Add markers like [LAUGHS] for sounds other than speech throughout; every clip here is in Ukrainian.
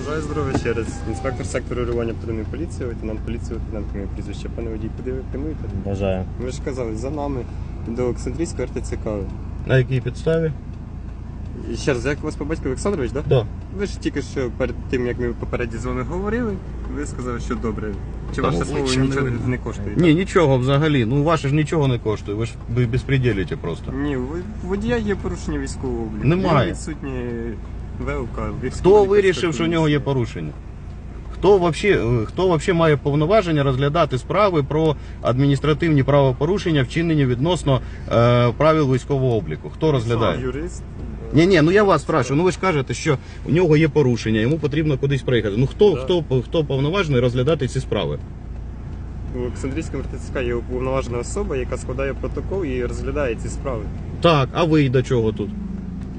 Бажаю здоров'я ще раз. Інспектор сектору реагування патрульної поліції, лейтенант поліції, лейтенант моє прізвище. Пане водій, куди ви прямуєте? Бажаю. Ви ж казали, за нами до Олександрійського РТЦК. На якій підставі? І ще раз, як вас по батьку Олександрович, так? Да. Ви ж тільки що перед тим, як ми попередні з вами говорили, ви сказали, що добре. Чи ваше слово нічого не, не коштує? Ні, нічого взагалі. Ну ваше ж нічого не коштує, ви ж ви безпреділите просто. Ні, у водія є порушення військового обліку. Немає. Є відсутні ВЛК. Хто вирішив, що в нього є порушення? Хто вообще, е, хто вообще має повноваження розглядати справи про адміністративні правопорушення, вчинені відносно е, правил військового обліку? Хто розглядає? Юрист. Ні, ні, ну я вас спрашиваю. Ну ви ж кажете, що у нього є порушення, йому потрібно кудись приїхати. Ну хто, Да. хто, хто повноважений розглядати ці справи? У Олександрійському РТЦК є уповноважена особа, яка складає протокол і розглядає ці справи. Так, а ви до чого тут?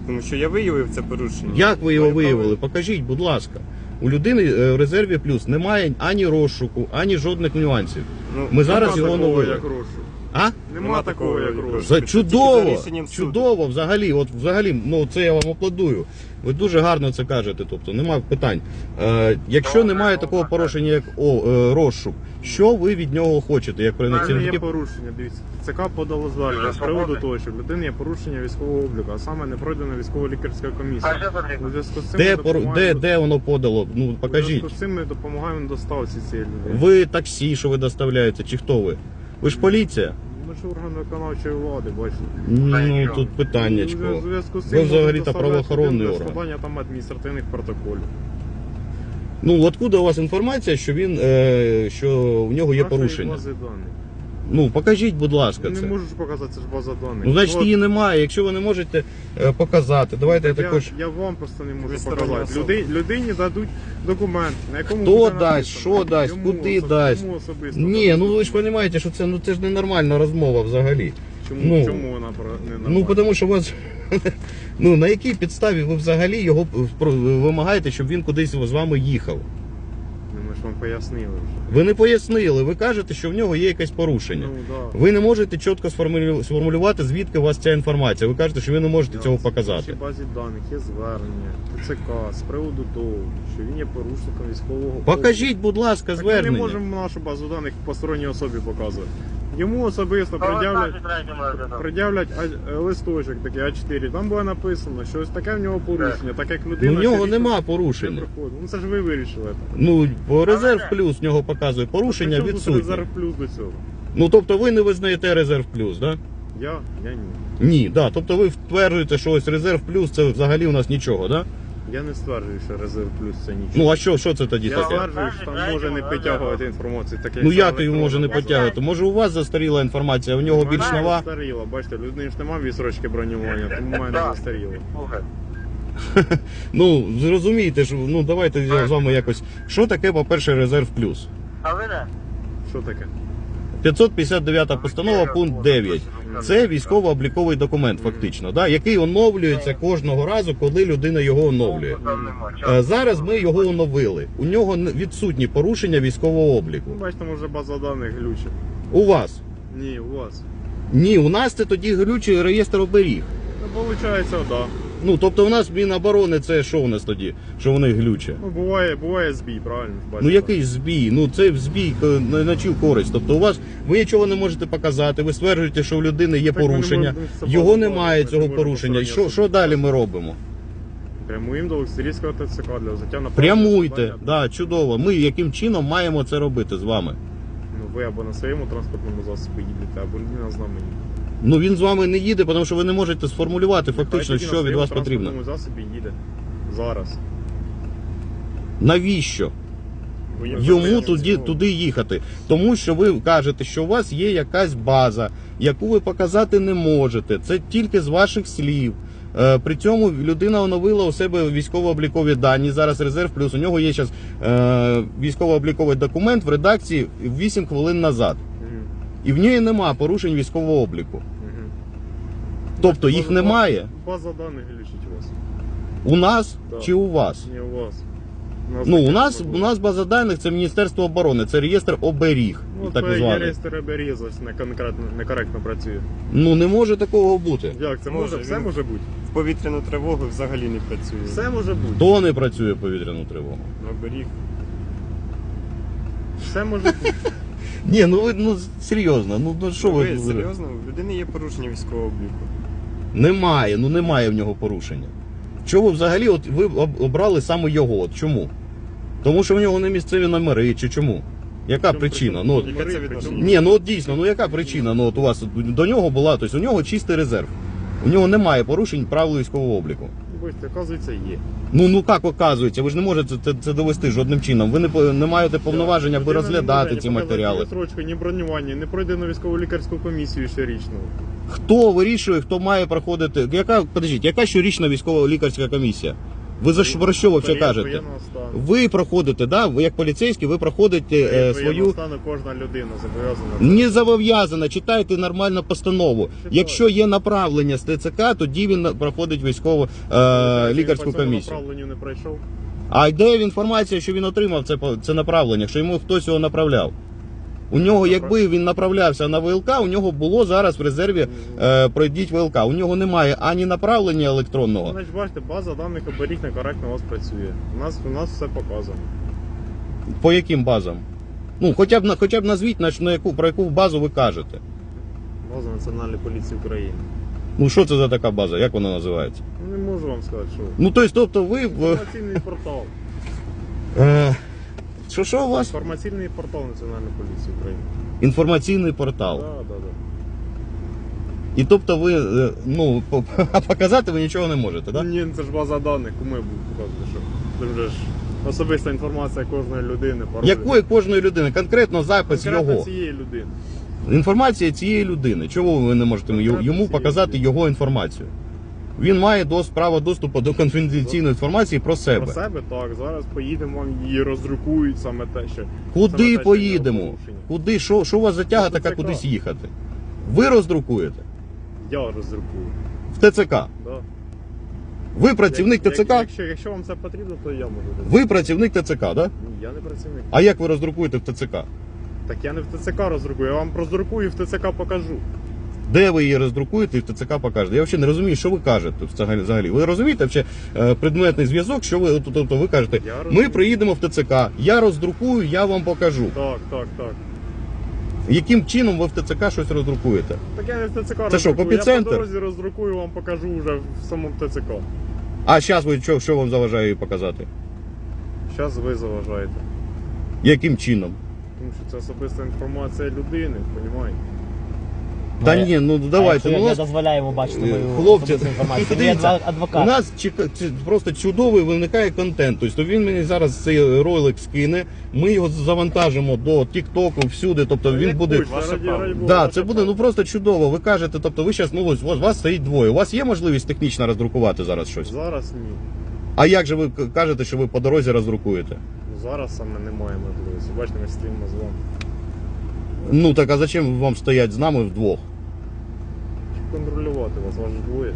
Тому що я виявив це порушення. Як ви його виявили? Покажіть, будь ласка. У людини е, в резерві плюс немає ані розшуку, ані жодних нюансів. Ну, Ми зараз його такого, оновили. як розшук. А? Нема такого, як. За Це чудово! рішенням суду. Чудово, взагалі, от взагалі, ну це я вам аплодую. Ви дуже гарно це кажете, тобто немає питань. Е, якщо немає такого порушення, як о, е, розшук, що ви від нього хочете, як У мене є працівники? порушення, дивіться. ЦК подало звернення з приводу того, що в людини є порушення військового обліку, а саме не пройдена військово-лікарська комісія. У зв'язку з цим Де, ми пор- де, де воно подало? Ну У покажіть. зв'язку з цим ми допомагаємо доставці цієї людини. Ви таксі, що ви доставляєте, чи хто ви? Ви ж поліція? Ми ж органи виконавчої влади, бачите. Ну тут У питаннячко. зв'язку з Ви взагалі та правоохоронний людину орган. складання там адміністративних протоколів. Ну откуда у вас інформація, що він е, що в нього є Нашої порушення? бази даних. Ну покажіть, будь ласка, Не це. можу ж показати, це ж база даних. Ну, значить, От, її немає. Якщо ви не можете е, показати, давайте я я, також. я вам просто не Ви можу стороння показати. особа. Люди, людині дадуть документ, на якому Хто буде дасть, написано, що дасть, йому куди дасть? Йому особисто. Ні, ну ви ж розумієте, що це ну це ж ненормальна розмова взагалі. Чому, ну, чому вона про- не Ну нормальна? тому що у вас [LAUGHS] ну на якій підставі ви взагалі його про- вимагаєте, щоб він кудись з вами їхав? Ж вам пояснили вже. Ви не пояснили, ви кажете, що в нього є якесь порушення. Ну, да. Ви не можете чітко сформулю- сформулювати, звідки у вас ця інформація. Ви кажете, що ви не можете Да, цього В показати. нашій базі даних є звернення ТЦК з приводу того, що він є порушником військового Покажіть, будь ласка. Так Ми не звернення. можемо нашу базу даних посторонній особі показувати. Йому особисто пред'являть, пред'являть е, листочок такий А4. Там буде написано, що ось таке в нього порушення, так як людина. В нього нема не порушення. Ну це ж ви вирішили. Ну, по резерв плюс в нього показує порушення тут відсутні. резерв плюс до цього. Ну тобто ви не визнаєте резерв плюс, да? Я, я ні. Ні, да. Тобто ви стверджуєте, що ось резерв плюс це взагалі у нас нічого, да? Я не стверджую, що резерв плюс це нічого. Ну а що, що це тоді я таке? стверджую, що там може не підтягувати інформацію. Таке Ну як його може не електронна Може у вас застаріла інформація, а у нього більш нова? застаріло, бачите, людини ж немає відсрочки бронювання, тому в мене Так. застаріло. [LAUGHS] Ну зрозумійте ж, ну давайте я з вами якось. Що таке, по-перше, резерв плюс? А ви не? Що таке? 559 постанова, пункт 9. Це військово-обліковий документ, фактично, да, який оновлюється кожного разу, коли людина його оновлює. Е, Зараз ми його оновили. У нього відсутні порушення військового обліку. Ну, бачите, може база даних глючить. У вас? Ні, у вас. Ні, у нас це тоді глючий реєстр оберіг. Ну, виходить, так. Да. Ну тобто у нас Міноборони це що у нас тоді? Що вони глюче? Ну, буває, буває збій, правильно? Ну який збій? Ну це збій е, на, на чию користь. Тобто у вас ви нічого не можете показати, ви стверджуєте, що у людини є Так ми не порушення, можемо його базувати, немає ми цього не можемо порушення. І що, що далі ми робимо? Прямуємо до Олексирівського ТЦК для взяття на Прямуйте, да, чудово. Ми яким чином маємо це робити з вами? Ну, ви або на своєму транспортному засобі їдете, або людина з нами їде. Ну він з вами не їде, тому що ви не можете сформулювати фактично, що від вас потрібно. транспортному засобі їде. Зараз. Навіщо? Бо є Йому туди, цього. туди їхати. Тому що ви кажете, що у вас є якась база, яку ви показати не можете. Це тільки з ваших слів. Е, При цьому людина оновила у себе військово-облікові дані. Зараз резерв плюс. У нього є зараз е, військово-обліковий документ в редакції 8 хвилин назад. Мгм, І в ній нема порушень військового обліку. Тобто їх База- немає База даних глючить у вас. у нас Так. чи у вас. Не у вас. Ну, у нас, у нас база даних це Міністерство оборони, це реєстр оберіг, Ну, так званий. реєстр березось не конкретно, некоректно працює. Ну не може такого бути. Як це Може, може? Все він- може бути. в повітряну тривогу взагалі не працює. Все може бути. Хто не працює повітряну тривогу? Оберіг. Все може бути. [LAUGHS] Ні, ну ви ну серйозно, ну, ну що ви. ви серйозно? У людини є порушення військового обліку. Немає, ну немає в нього порушення. Чого взагалі от ви об- обрали саме його? От чому? Тому що в нього не місцеві номери, чи чому? Яка Чому причина? Ну, от, ні, ну от дійсно, ну яка причина? Ну от у вас до нього була, тобто у нього чистий резерв. У нього немає порушень правил військового обліку. Бачите, оказується, є. Ну ну як оказується, ви ж не можете це, це довести жодним чином. Ви не, по- не маєте повноважень, аби розглядати ці матеріали. Ні строчку, ні бронювання, не пройде на військову лікарську комісію щорічну. Хто вирішує, хто має проходити? Яка подождіть, яка щорічна військова лікарська комісія? Ви за що про що ви взагалі кажете? Ви проходите, да? Ви як поліцейські, ви проходите е, свою стану кожна людина зобов'язана. не зобов'язана, читайте нормально постанову. Якщо є направлення з ТЦК, тоді він проходить військову е, лікарську комісію. направленню не пройшов. А де інформація, що він отримав це, це направлення, що йому хтось його направляв? У нього, якби він направлявся на ВЛК, у нього було зараз в резерві е, пройдіть ВЛК. У нього немає ані направлення електронного. Значить, бачите, база даних оберіг некоректно у вас працює. У нас, у нас все показано. По яким базам? Ну, хоча б на хоча б назвіть на, на яку про яку базу ви кажете. База Національної поліції України. Ну що це за така база? Як вона називається? Ну, Не можу вам сказати, що. Ну тобто, тобто ви в Інформаційний портал. е, що, що у вас? Інформаційний портал Національної поліції України. Інформаційний портал. Так, так, так. І тобто ви е, ну по- [LAUGHS] показати ви нічого не можете, так? Ні, це ж база даних, кому я буду показувати, що це вже ж особиста інформація кожної людини. пароль. Якої кожної людини? Конкретно запис Конкретно його. цієї людини. Інформація цієї людини. Чого ви не можете йому- Конкретно цієї показати людини. його інформацію? Він має дос, право доступу до конфіденційної інформації про себе. Про себе так. Зараз поїдемо вам її роздрукують саме те, що. саме Куди те, поїдемо? порушення. Куди? Що, що у вас за тяга така ТЦК. кудись їхати? Ви роздрукуєте Я роздрукую. в ТЦК. Да. Ви працівник Як- ТЦК? як- Якщо, якщо вам це потрібно, то я можу. Ви працівник ТЦК, так? Да? Ні, я не працівник. А як ви роздрукуєте в ТЦК? Так я не в ТЦК роздрукую, я вам роздрукую і в ТЦК покажу. Де ви її роздрукуєте і в ТЦК покажете? Я взагалі не розумію, що ви кажете взагалі. Ви розумієте взагалі е, предметний зв'язок, що ви тобто ви кажете, Я ми розумію. приїдемо в ТЦК, я роздрукую, я вам покажу. Так, так, так. Яким чином ви в ТЦК щось роздрукуєте? Так я не в ТЦК Це що, роздрукую, Я копіцентр? по дорозі роздрукую, вам покажу вже в самому ТЦК. А зараз ви що, що вам заважає її показати? Зараз ви заважаєте. Яким чином? Тому що це особиста інформація людини, розумієте? Та Ну, ні, ну давайте. Ну, у я нас, не дозволяємо бачити мою хлопці, особисту інформацію. Ви дивіться, адва- адвокат. у нас чека- це просто чудовий виникає контент. Тобто він мені зараз цей ролик скине, ми його завантажимо до Тіктоку, всюди. Тобто він буде. Да, це буде ну просто чудово. Ви кажете, тобто ви зараз, ну ось у вас, вас стоїть двоє. У вас є можливість технічно роздрукувати зараз щось? Зараз ні. А як же ви к- кажете, що ви по дорозі роздрукуєте? Зараз саме немає можливості. Бачите, ми стоїмо з вами. Ну так а зачем вам стоять з нами вдвох? Вас, вас двоє.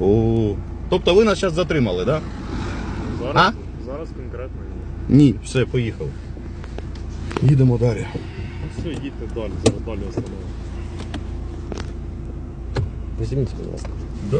О, тобто ви нас зараз затримали, так? Да? Зараз, зараз конкретно ні. Ні, все, поїхав. Їдемо далі. Ну все, їдьте далі, зараз далі остановимо. Візьміть, будь ласка. Да.